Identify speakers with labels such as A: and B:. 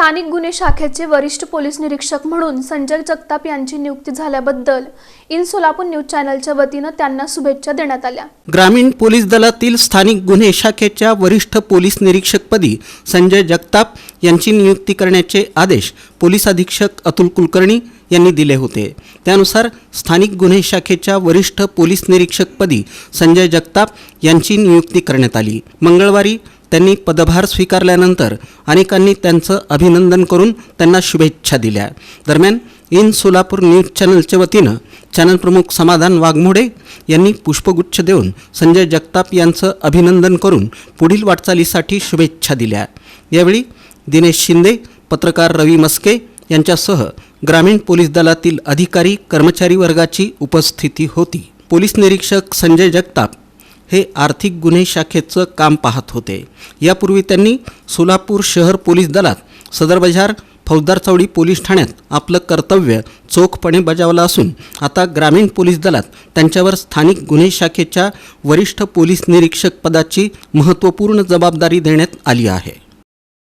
A: स्थानिक गुन्हे शाखेचे वरिष्ठ पोलीस निरीक्षक म्हणून संजय जगताप यांची नियुक्ती झाल्याबद्दल इन सोलापूर न्यूज चॅनलच्या वतीनं त्यांना शुभेच्छा देण्यात आल्या.
B: ग्रामीण पोलीस दलातील स्थानिक गुन्हे शाखेच्या वरिष्ठ पोलीस निरीक्षकपदी संजय जगताप यांची नियुक्ती करण्याचे आदेश पोलीस अधीक्षक अतुल कुलकर्णी यांनी दिले होते. त्यानुसार स्थानिक गुन्हे शाखेच्या वरिष्ठ पोलीस निरीक्षकपदी संजय जगताप यांची नियुक्ती करण्यात आली. मंगळवारी त्यांनी पदभार स्वीकारल्यानंतर अनेकांनी त्यांचं अभिनंदन करून त्यांना शुभेच्छा दिल्या. दरम्यान इन सोलापूर न्यूज चॅनलच्या वतीनं चॅनल प्रमुख समाधान वाघमोडे यांनी पुष्पगुच्छ देऊन संजय जगताप यांचं अभिनंदन करून पुढील वाटचालीसाठी शुभेच्छा दिल्या. यावेळी दिनेश शिंदे पत्रकार रवी मस्के यांच्यासह ग्रामीण पोलीस दलातील अधिकारी कर्मचारी वर्गाची उपस्थिती होती. पोलीस निरीक्षक संजय जगताप हे आर्थिक गुन्हे शाखेचं काम पाहत होते. यापूर्वी त्यांनी सोलापूर शहर पोलीस दलात सदर बाजार फौजदार चौडी पोलीस ठाण्यात आपलं कर्तव्य चोखपणे बजावलं असून आता ग्रामीण पोलीस दलात त्यांच्यावर स्थानिक गुन्हे शाखेच्या वरिष्ठ पोलीस निरीक्षक पदाची महत्त्वपूर्ण जबाबदारी देण्यात आली आहे.